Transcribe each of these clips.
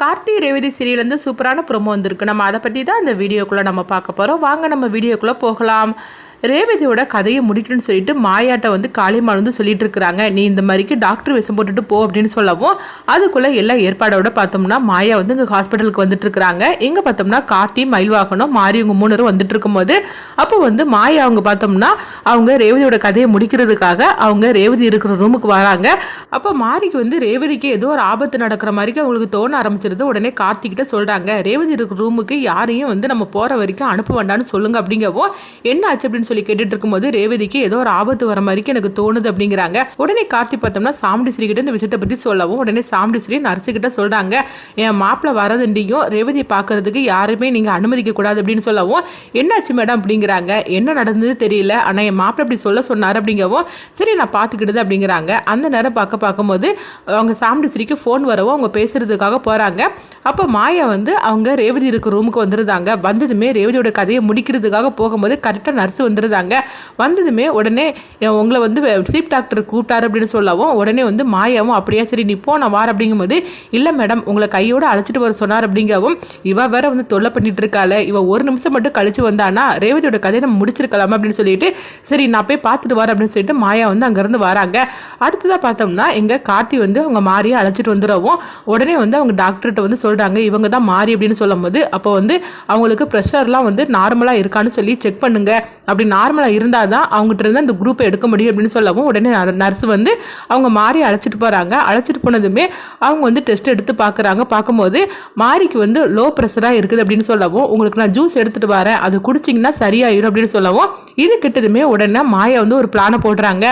கார்த்தி ரேவதி சீரியல்லேருந்து சூப்பரான ப்ரொமோ வந்திருக்கு. நம்ம அதை பற்றி தான் இந்த வீடியோக்குள்ளே நம்ம பார்க்க போகிறோம் வாங்க நம்ம வீடியோக்குள்ளே போகலாம். ரேவதியோட கதையை முடிக்கணும்னு சொல்லிட்டு மாயாட்ட வந்து காளிமாள் வந்து சொல்லிட்டு இருக்கிறாங்க. நீ இந்த மாதிரிக்கு டாக்டர் விஷம் போட்டுட்டு போ அப்படின்னு சொல்லவும் அதுக்குள்ளே எல்லா ஏற்பாடோட பார்த்தோம்னா மாயா வந்து இங்கே ஹாஸ்பிட்டலுக்கு வந்துட்டு இருக்கிறாங்க. இங்கே பார்த்தோம்னா கார்த்தி மயில்வாகனம் மாறி இவங்க மூணு பேரும் வந்துட்டு இருக்கும்போது அப்போ வந்து மாயா அவங்க பார்த்தோம்னா அவங்க ரேவதியோட கதையை முடிக்கிறதுக்காக அவங்க ரேவதி இருக்கிற ரூமுக்கு வராங்க. அப்போ மாரிக்கு வந்து ரேவதிக்கு ஏதோ ஒரு ஆபத்து நடக்கிற மாதிரிக்கு அவங்களுக்கு தோண ஆரம்பிச்சிருது. உடனே கார்த்திகிட்ட சொல்கிறாங்க ரேவதி இருக்கிற ரூமுக்கு யாரையும் வந்து நம்ம போகிற வரைக்கும் அனுப்ப வேண்டாம்னு சொல்லுங்க அப்படிங்கவும் என்ன ஆச்சு அப்படின்னு சொல்லி கேட்டுட்டு இருக்கும்போது ரேவதிக்கு ஏதோ ஒரு ஆபத்து வர மாதிரிக்கு எனக்கு தோணுது அப்படிங்கிறாங்க. உடனே கார்த்தி பார்த்தோம்னா சாமுண்டீஸ்வரி கிட்ட இந்த விஷயத்தை பற்றி சொல்லவும் உடனே சாமுண்டீஸ்வரி நர்ஸு கிட்ட சொல்கிறாங்க என் மாப்பிள்ளை வரதுண்டியும் ரேவதியை பார்க்கறதுக்கு யாருமே நீங்கள் அனுமதிக்க கூடாது அப்படின்னு சொல்லவும் என்னாச்சு மேடம்? அப்படிங்கிறாங்க. என்ன நடந்தது தெரியல. ஆனால் என் மாப்பிள்ளை அப்படி சொல்ல சொன்னார் அப்படிங்கவும் சரி நான் பார்த்துக்கிடுது அப்படிங்கிறாங்க. அந்த நேரம் பார்க்க பார்க்கும்போது அவங்க சாமுண்டீஸ்வரிக்கு ஃபோன் வரவும் அவங்க பேசுறதுக்காக போகிறாங்க அப்போ மாயா வந்து அவங்க ரேவதி இருக்க ரூமுக்கு வந்துருந்தாங்க. வந்ததுமே ரேவதியோட கதையை முடிக்கிறதுக்காக போகும்போது கரெக்டாக நர்ஸ் வந்துருந்தாங்க வந்ததுமே உடனே உங்களை வந்து சீப் டாக்டர் கூப்பிட்டாரு அப்படின்னு சொல்லவும் உடனே வந்து மாயாவும் அப்படியே சரி நீ போ நான் வார அப்படிங்கும்போது இல்லை மேடம் உங்களை கையோட அழைச்சிட்டு வர சொன்னார் அப்படிங்கவும் இவ வேற வந்து தொல்லை பண்ணிட்டு இருக்காளே. இவ ஒரு நிமிஷம் மட்டும் கழிச்சு வந்தானா ரேவதியோட கதையை நம்ம முடிச்சிருக்கலாம்? அப்படின்னு சொல்லிட்டு சரி நான் போய் பார்த்துட்டு வரேன் அப்படின்னு சொல்லிட்டு மாயா வந்து அங்கேருந்து வராங்க. அடுத்ததாக பார்த்தோம்னா எங்கள் கார்த்தி வந்து அவங்க மாரியை அழைச்சிட்டு வந்துடவும் உடனே வந்து அவங்க டாக்டர்கிட்ட வந்து சொல்கிறாங்க இவங்க தான் மாறி அப்படின்னு சொல்லும்போது அப்போ வந்து அவங்களுக்கு ப்ரெஷர்லாம் வந்து நார்மலாக இருக்கான்னு சொல்லி செக் பண்ணுங்க அப்படி நார்மலாக இருந்தால் தான் அவங்ககிட்ட இருந்து அந்த குரூப்பை எடுக்க முடியும் அப்படின்னு சொல்லவும் உடனே நர்ஸ் வந்து அவங்க மாறி அழைச்சிட்டு போகிறாங்க அழைச்சிட்டு போனதுமே அவங்க வந்து டெஸ்ட் எடுத்து பார்க்குறாங்க பார்க்கும்போது மாரிக்கு வந்து லோ ப்ரெஷராக இருக்குது அப்படின்னு சொல்லவும் உங்களுக்கு நான் ஜூஸ் எடுத்துகிட்டு வரேன். அது குடிச்சிங்கன்னா சரியாயிரும் அப்படின்னு சொல்லவும் இது கிட்டதுமே உடனே மாயா வந்து ஒரு பிளானை போடுறாங்க.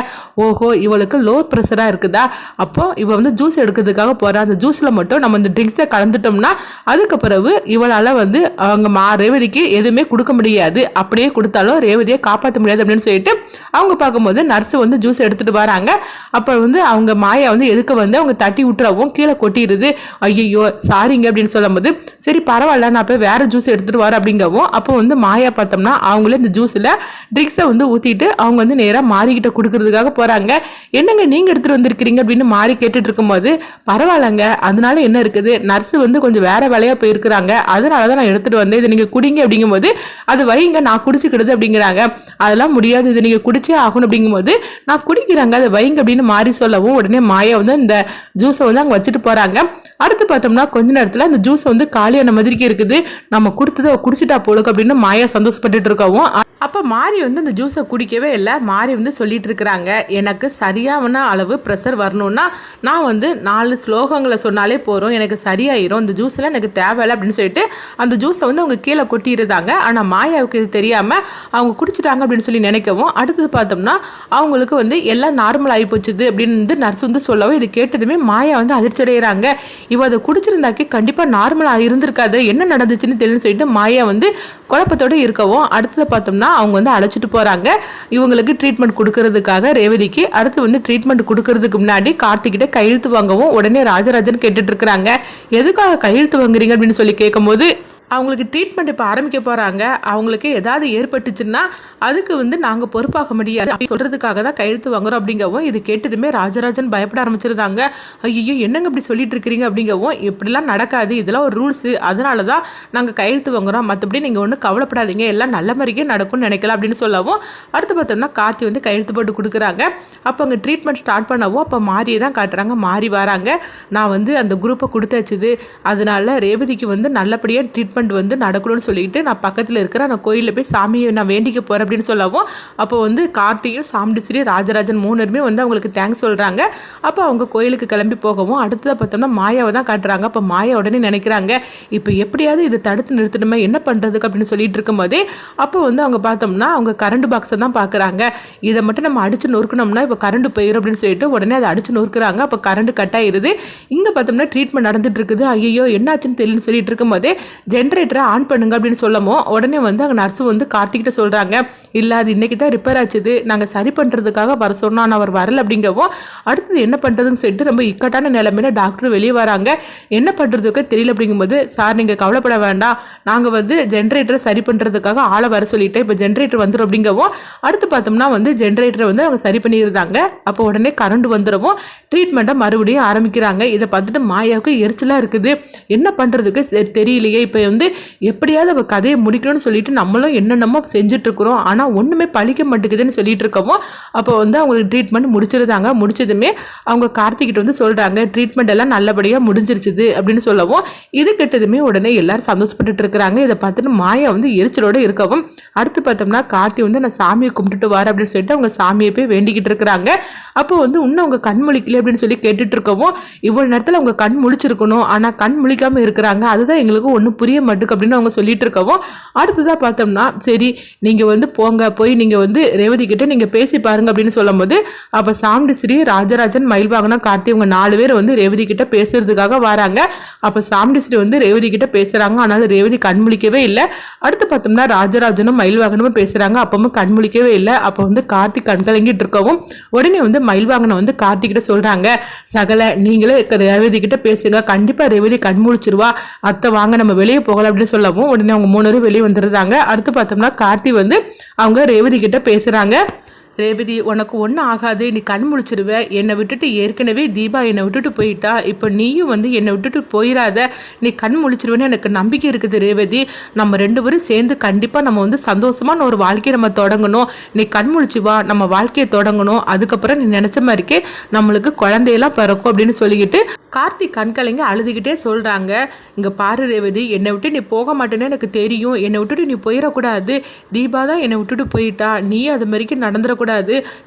ஓஹோ இவளுக்கு லோ ப்ரெஷராக இருக்குதா? அப்போ இவள் வந்து ஜூஸ் எடுக்கிறதுக்காக போகிறா அந்த ஜூஸில் மட்டும் நம்ம இந்த ட்ரிங்க்ஸை கலந்துட்டோம்னா அதுக்கு பிறகு இவளால் வந்து அவங்க மா ரேவதிக்கு எதுவுமே கொடுக்க முடியாது. அப்படியே கொடுத்தாலும் ரேவதியை காப்பாற்ற முடியாது அப்படின்னு சொல்லிட்டு அவங்க பார்க்கும்போது நர்ஸு வந்து ஜூஸ் எடுத்துகிட்டு வராங்க. அப்போ வந்து அவங்க மாயா வந்து எதுக்க வந்து அவங்க தட்டி விட்டுறவும் கீழே கொட்டிடுது. ஐயோ சாரிங்க அப்படின்னு சொல்லும்போது சரி பரவாயில்ல நான் போய் வேறு ஜூஸ் எடுத்துகிட்டு வரேன் அப்படிங்கவும் அப்போ வந்து மாயா பார்த்தோம்னா அவங்களே இந்த ஜூஸில் ட்ரிங்க்ஸை வந்து ஊற்றிட்டு அவங்க வந்து நேராக மாறிக்கிட்ட கொடுக்கறதுக்காக போகிறாங்க என்னங்க நீங்கள் எடுத்துகிட்டு வந்திருக்கிறீங்க அப்படின்னு மாறி கேட்டுட்டு இருக்கும்போது பரவாயில்லங்க அதனால என்ன இருக்குது? நர்ஸு வந்து கொஞ்சம் வேறு வேலையாக போயிருக்கிறாங்க. அதனால தான் நான் எடுத்துகிட்டு வந்தேன். இதை நீங்கள் குடிங்க அப்படிங்கும்போது அது வைங்க நான் குடிச்சுக்கிடுது அப்படிங்கிறாங்க. அதெல்லாம் முடியாது இது நீங்கள் குடிச்சே ஆகணும் அப்படிங்கும்போது நான் குடிக்கிறாங்க அதை வைங்க அப்படின்னு மாறி சொல்லவும் உடனே மாயா வந்து இந்த ஜூஸை வந்து அங்கே வச்சுட்டு போகிறாங்க அடுத்து பார்த்தோம்னா கொஞ்ச நேரத்தில் அந்த ஜூஸ் வந்து காலியான மாதிரிக்கு இருக்குது. நம்ம கொடுத்ததை குடிச்சிட்டா போலுக்கு அப்படின்னு மாயா சந்தோஷப்பட்டுட்டு இருக்கவும். அப்போ மாறி வந்து அந்த ஜூஸை குடிக்கவே இல்லை. மாறி வந்து சொல்லிட்டு இருக்கிறாங்க. எனக்கு சரியான அளவு ப்ரெஷர் வரணும்னா நான் வந்து நாலு ஸ்லோகங்களை சொன்னாலே போகிறோம் எனக்கு சரியாயிரும். அந்த ஜூஸ்லாம் எனக்கு தேவையில்லை அப்படின்னு சொல்லிட்டு அந்த ஜூஸை வந்து அவங்க கீழே கொட்டியிருந்தாங்க ஆனால் மாயாவுக்கு இது தெரியாமல் அவங்க குடிச்சிட்டாங்க அப்படின்னு சொல்லி நினைக்கவும் அடுத்தது பார்த்தோம்னா அவங்களுக்கு வந்து எல்லாம் நார்மல் ஆகி போச்சுது அப்படின்னு வந்து நர்ஸ் வந்து சொல்லவும் இது கேட்டதுமே மாயா வந்து அதிர்ச்சி அடைகிறாங்க இவ அதை குடிச்சிருந்தாக்கி கண்டிப்பாக நார்மலாக இருந்திருக்காது. என்ன நடந்துச்சுன்னு தெரியும் சொல்லிட்டு மாயா வந்து குழப்பத்தோடு இருக்கவும் அடுத்தது பார்த்தோம்னா அவங்க வந்து அழைச்சிட்டு போகிறாங்க இவங்களுக்கு ட்ரீட்மெண்ட் கொடுக்கறதுக்காக ரேவதிக்கு அடுத்து வந்து ட்ரீட்மெண்ட் கொடுக்கறதுக்கு முன்னாடி கார்த்திகிட்ட கையெழுத்து வாங்கவும் உடனே ராஜராஜன் கேட்டுட்டு இருக்கிறாங்க. எதுக்காக கையெழுத்து வாங்குறீங்க அப்படின்னு சொல்லி கேட்கும்போது அவங்களுக்கு ட்ரீட்மெண்ட் இப்போ ஆரம்பிக்க போகிறாங்க அவங்களுக்கு ஏதாவது ஏற்பட்டுச்சுன்னா அதுக்கு வந்து நாங்கள் பொறுப்பாக முடியாது. அப்படி சொல்கிறதுக்காக தான் கையெழுத்து வாங்குறோம் அப்படிங்கவும் இது கேட்டதுமே ராஜராஜன் பயப்பட ஆரம்பிச்சிருந்தாங்க. ஐயோ என்னங்க இப்படி சொல்லிட்டு இருக்கிறீங்க அப்படிங்கவும் இப்படிலாம் நடக்காது. இதெல்லாம் ஒரு ரூல்ஸு அதனால தான் நாங்கள் கையெழுத்து வாங்குறோம். மற்றபடி நீங்கள் ஒன்றும் கவலைப்படாதீங்க. எல்லாம் நல்ல மாதிரியே நடக்கும்னு நினைக்கலாம் அப்படின்னு சொல்லவும் அடுத்து பார்த்தோம்னா கார்த்தி வந்து கையெழுத்து போட்டு கொடுக்குறாங்க. அப்போ அங்கே ட்ரீட்மெண்ட் ஸ்டார்ட் பண்ணவும் அப்போ மாரியை தான் காட்டுறாங்க. மாறி வராங்க. நான் வந்து அந்த குரூப்பை கொடுத்தாச்சுது. அதனால ரேவதிக்கு வந்து நல்லபடியாக ட்ரீட் ட்ரீட்மெண்ட் வந்து நடக்கணும்னு சொல்லிட்டு நான் பக்கத்தில் இருக்கிற நான் கோயிலில் போய் சாமியை நான் வேண்டிக்க போகிறேன் அப்படின்னு சொல்லவும் அப்போ வந்து கார்த்தியும் சாமுண்டிச்சிரி ராஜராஜன் மூணுமே வந்து அவங்களுக்கு தேங்க்ஸ் சொல்கிறாங்க அப்போ அவங்க கோயிலுக்கு கிளம்பி போகவும் அடுத்ததாக பார்த்தோம்னா மாயாவை தான் காட்டுறாங்க. அப்போ மாயா உடனே நினைக்கிறாங்க இப்போ எப்படியாவது இதை தடுத்து நிறுத்தணுமே என்ன பண்ணுறதுக்கு அப்படின்னு சொல்லிட்டு இருக்கும்போதே அப்போ வந்து அவங்க பார்த்தோம்னா அவங்க கரண்ட் பாக்ஸை தான் பார்க்குறாங்க. இதை மட்டும் நம்ம அடிச்சு நொறுக்கணும்னா இப்போ கரண்ட் போயிடும் அப்படின்னு சொல்லிட்டு உடனே அதை அடிச்சு நொறுக்குறாங்க. அப்போ கரண்ட் கட் ஆயிடுது இங்கே பார்த்தோம்னா ட்ரீட்மெண்ட் நடந்துட்டு இருக்குது. ஐயோ என்னாச்சுன்னு தெரியலன்னு சொல்லிட்டு இருக்கும்போதே ஜென்ரேட்டரை ஆன் பண்ணுங்க அப்படின்னு சொல்லமோ உடனே வந்து அங்கே நர்ஸு வந்து கார்த்திகிட்ட சொல்கிறாங்க இல்லை அது இன்றைக்கி தான் ரிப்பேர் ஆச்சுது. நாங்கள் சரி பண்ணுறதுக்காக வர சொன்னோம். ஆனால் அவர் வரல அப்படிங்கவும் அடுத்தது என்ன பண்ணுறதுன்னு சொல்லிட்டு ரொம்ப இக்கட்டான நிலைமையில டாக்டர் வெளியே வராங்க. என்ன பண்ணுறதுக்கு தெரியல அப்படிங்கும்போது சார் நீங்கள் கவலைப்பட வேண்டாம். நாங்கள் வந்து ஜென்ரேட்டரை சரி பண்ணுறதுக்காக ஆளை வர சொல்லிட்டு இப்போ ஜென்ரேட்டர் வந்துடும் அப்படிங்கவும் அடுத்து பார்த்தோம்னா வந்து ஜென்ரேட்டரை வந்து அவங்க சரி பண்ணியிருந்தாங்க அப்போ உடனே கரண்ட் வந்துடவும் ட்ரீட்மெண்ட்டை மறுபடியும் ஆரம்பிக்கிறாங்க. இதை பார்த்துட்டு மாயாவுக்கு எரிச்சலாக இருக்குது. என்ன பண்ணுறதுக்கு தெரியலையே. இப்போ வந்து எப்படியாவது அவள் கதையை முடிக்கணும்னு சொல்லிட்டு நம்மளும் என்னென்னமோ செஞ்சிட்ருக்குறோம். ஆனால் ஒன்றுமே பழிக்க மாட்டேங்குதுன்னு சொல்லிட்டு இருக்கவும் அப்போ வந்து அவங்களுக்கு ட்ரீட்மெண்ட் முடிச்சிருந்தாங்க. முடிச்சதுமே அவங்க கார்த்திகிட்ட வந்து சொல்கிறாங்க ட்ரீட்மெண்ட் எல்லாம் நல்லபடியாக முடிஞ்சிருச்சுது அப்படின்னு சொல்லவும் இது கெட்டதுமே உடனே எல்லாரும் சந்தோஷப்பட்டுட்டு இருக்கிறாங்க இதை பார்த்துட்டு மாயா வந்து எரிச்சலோடு இருக்கவும் அடுத்து பார்த்தோம்னா கார்த்தி வந்து நான் சாமியை கும்பிட்டுட்டு வரேன் அப்படின்னு சொல்லிட்டு அவங்க சாமியை போய் வேண்டிக்கிட்டு இருக்கிறாங்க அப்போ வந்து இன்னும் அவங்க கண் முழிக்கல அப்படின்னு சொல்லி கேட்டுட்டு இருக்கவும் இவ்வளோ நேரத்தில் அவங்க கண் முழிச்சிருக்கணும். ஆனால் கண் முழிக்காமல் இருக்கிறாங்க. அதுதான் எங்களுக்கு ஒன்றும் புரிய மட்டுக்கு அப்படின்னு அவங்க சொல்லிட்டு இருக்கவும் அடுத்ததாக பார்த்தோம்னா சரி நீங்கள் வந்து போங்க போய் நீங்கள் வந்து ரேவதி கிட்ட நீங்கள் பேசி பாருங்க அப்படின்னு சொல்லும்போது அப்போ சாமுண்டி ஸ்ரீ ராஜராஜன் மயில்வாகனம் கார்த்தி இவங்க நாலு பேர் வந்து ரேவதி கிட்ட பேசுறதுக்காக வராங்க. அப்போ சாமுண்டி ஸ்ரீ வந்து ரேவதி கிட்ட பேசுகிறாங்க ஆனாலும் ரேவதி கண் முழிக்கவே இல்லை. அடுத்து பார்த்தோம்னா ராஜராஜனும் மயில்வாகனமும் பேசுகிறாங்க அப்பவும் கண் முழிக்கவே இல்லை. அப்போ வந்து கார்த்தி கண்கலங்கிட்டு இருக்கவும் உடனே வந்து மயில்வாகனம் வந்து கார்த்தி கிட்ட சொல்கிறாங்க சகல நீங்களே ரேவதி கிட்ட பேசுங்க. கண்டிப்பாக ரேவதி கண் முழிச்சிருவா. அத்தை வாங்க நம்ம வெளியே போகலாம் அப்படின்னு சொல்லவும் உடனே அவங்க மூணு பேரும் வெளியே வந்துருந்தாங்க. அடுத்து பார்த்தோம்னா கார்த்தி வந்து அவங்க ரேவதி கிட்ட பேசுகிறாங்க ரேவதி உனக்கு ஒன்றும் ஆகாது நீ கண் முழிச்சிருவ. என்னை விட்டுட்டு ஏற்கனவே தீபா என்னை விட்டுட்டு போயிட்டா. இப்போ நீயும் வந்து என்னை விட்டுட்டு போயிடாத நீ கண் முழிச்சிருவேன்னு எனக்கு நம்பிக்கை இருக்குது ரேவதி. நம்ம ரெண்டு பேரும் சேர்ந்து கண்டிப்பாக நம்ம வந்து சந்தோஷமான ஒரு வாழ்க்கையை நம்ம தொடங்கணும். நீ கண் முழிச்சு வா நம்ம வாழ்க்கையை தொடங்கணும். அதுக்கப்புறம் நீ நினச்ச மாதிரிக்கே நம்மளுக்கு குழந்தையெல்லாம் பிறக்கும் அப்படின்னு சொல்லிக்கிட்டு கார்த்திக் கண்கலைங்க அழுதுகிட்டே சொல்கிறாங்க இங்கே பாரு ரேவதி என்னை விட்டு நீ போக மாட்டேன்னு எனக்கு தெரியும். என்னை விட்டுட்டு நீ போயிடக்கூடாது தீபா தான் என்னை விட்டுட்டு போயிட்டா. நீ அது மாதிரிக்கு நடந்துடக்கூடாது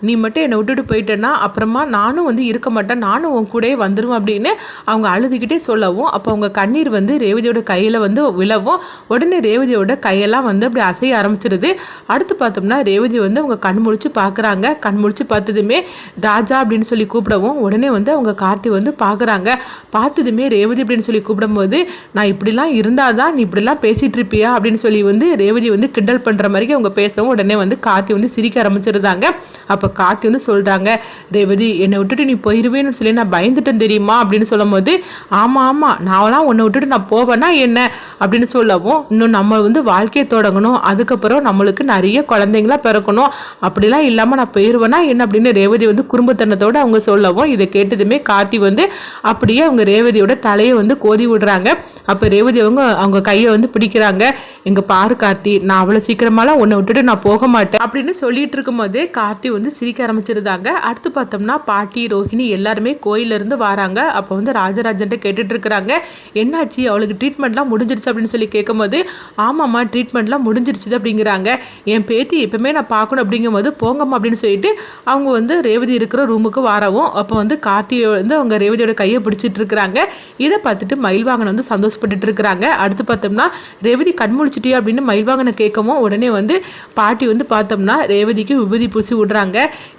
நீ மட்டும் என்னை விட்டுட்டு போயிட்டேன்னா அப்புறமா நானும் வந்து இருக்க மாட்டேன். நானும் உன் கூடயே வந்துடுவேன் அப்படின்னு அவங்க அழுதுகிட்டே சொல்லவும் அப்போ அவங்க கண்ணீர் வந்து ரேவதியோட கையில் வந்து விழவும் உடனே ரேவதியோட கையெல்லாம் வந்து அப்படி அசைய ஆரம்பிச்சிருது. அடுத்து பார்த்தோம்னா ரேவதி வந்து அவங்க கண் முழிச்சு பார்க்குறாங்க. கண் முழிச்சு பார்த்ததுமே ராஜா அப்படின்னு சொல்லி கூப்பிடவும் உடனே வந்து அவங்க கார்த்தி வந்து பார்க்குறாங்க. பார்த்ததுமே ரேவதி அப்படின்னு சொல்லி கூப்பிடும்போது நான் இப்படிலாம் இருந்தால் தான் நீ இப்படிலாம் பேசிகிட்டு இருப்பியா அப்படின்னு சொல்லி வந்து ரேவதி வந்து கிண்டல் பண்ணுற மாதிரி அவங்க பேசவும் உடனே வந்து கார்த்தி வந்து சிரிக்க ஆரம்பிச்சிருந்தாங்க. அப்போ கார்த்தி வந்து சொல்கிறாங்க ரேவதி என்னை விட்டுட்டு நீ போயிடுவேன்னு சொல்லி நான் பயந்துட்டேன் தெரியுமா? அப்படின்னு சொல்லும் போது ஆமாம் ஆமாம் நான்லாம் உன்னை விட்டுட்டு நான் போவேன்னா என்ன? அப்படின்னு சொல்லவும் இன்னும் நம்ம வந்து வாழ்க்கையை தொடங்கணும். அதுக்கப்புறம் நம்மளுக்கு நிறைய குழந்தைங்களா பிறக்கணும். அப்படிலாம் இல்லாமல் நான் போயிடுவேன்னா என்ன? அப்படின்னு ரேவதி வந்து குடும்பத்தனத்தோடு அவங்க சொல்லவும் இதை கேட்டதுமே கார்த்தி வந்து அப்படியே அவங்க ரேவதியோட தலையை வந்து கோதி விடுறாங்க. அப்போ ரேவதி அவங்க அவங்க கையை வந்து பிடிக்கிறாங்க. எங்க பாரு கார்த்தி நான் அவ்வளோ சீக்கிரமாலாம் உன்னை விட்டுட்டு நான் போக மாட்டேன். அப்படின்னு சொல்லிட்டு இருக்கும்போதே கார்த்தி வந்து சிரிக்க ஆரம்பிச்சிருந்தாங்க. அடுத்து பார்த்தோம்னா பாட்டி ரோஹிணி எல்லாருமே கோயிலிருந்து வராங்க. அப்போ வந்து ராஜராஜன்ட்டு கேட்டுட்டு இருக்கிறாங்க. என்னாச்சு? அவளுக்கு ட்ரீட்மெண்ட்லாம் முடிஞ்சிருச்சு? அப்படின்னு சொல்லி கேட்கும்போது ஆமாம்மா ட்ரீட்மெண்ட்லாம் முடிஞ்சிருச்சு அப்படிங்கிறாங்க. என் பேத்தி எப்பவுமே நான் பார்க்கணும் அப்படிங்கும்போது போங்கம்மா அப்படின்னு சொல்லிட்டு அவங்க வந்து ரேவதி இருக்கிற ரூமுக்கு வரவும் அப்போ வந்து கார்த்தியை வந்து அவங்க ரேவதியோட கையை பிடிச்சிட்டு இருக்கிறாங்க. இதை பார்த்துட்டு மயில்வாகன் வந்து சந்தோஷப்பட்டுட்டு இருக்கிறாங்க. அடுத்து பார்த்தோம்னா ரேவதி கண்முழிச்சிட்டே அப்படின்னு மயில்வாகனை கேட்கவும் உடனே வந்து பாட்டி வந்து பார்த்தோம்னா ரேவதிக்கு விபூதி பூசி விடுறாங்க.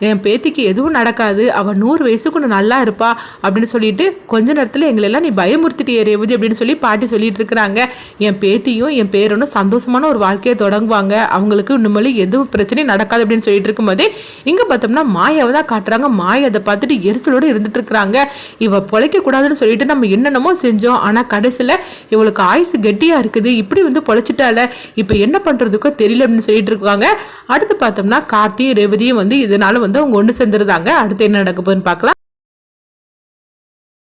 என் பேத்திக்கு எதுவும் நடக்காது. அவள் நூறு வயசுக்கு ஒன்று நல்லா இருப்பா அப்படின்னு சொல்லிட்டு கொஞ்ச நேரத்தில் எங்களெல்லாம் நீ பயமுறுத்திட்டியே ரேவதி அப்படின்னு சொல்லி பாட்டி சொல்லிட்டு இருக்கிறாங்க. என் பேத்தியும் என் பேரனும் சந்தோஷமான ஒரு வாழ்க்கையை தொடங்குவாங்க. அவங்களுக்கு இன்னுமே எதுவும் பிரச்சனையும் நடக்காது அப்படின்னு சொல்லிட்டு இருக்கும்போதே இங்கே பார்த்தோம்னா மாயாவை தான் காட்டுறாங்க. மாய அதை பார்த்துட்டு எரிச்சலோடு இருந்துட்டு இருக்கிறாங்க. இவ பொழைக்க கூடாதுன்னு சொல்லிட்டு நம்ம என்னென்னமோ செஞ்சோம். ஆனால் கடைசியில் இவளுக்கு ஆயுசு கெட்டியாக இருக்குது. இப்படி வந்து பொழைச்சிட்டால இப்போ என்ன பண்ணுறதுக்கோ தெரியல அப்படின்னு சொல்லிட்டு இருக்காங்க. அடுத்து பார்த்தோம்னா கார்த்தியும் ரேவதியும் வந்து இதனால வந்து அவங்க ஒன்று சேர்ந்துருந்தாங்க அடுத்து என்ன நடக்க போகுதுன்னு பார்க்கலாம்.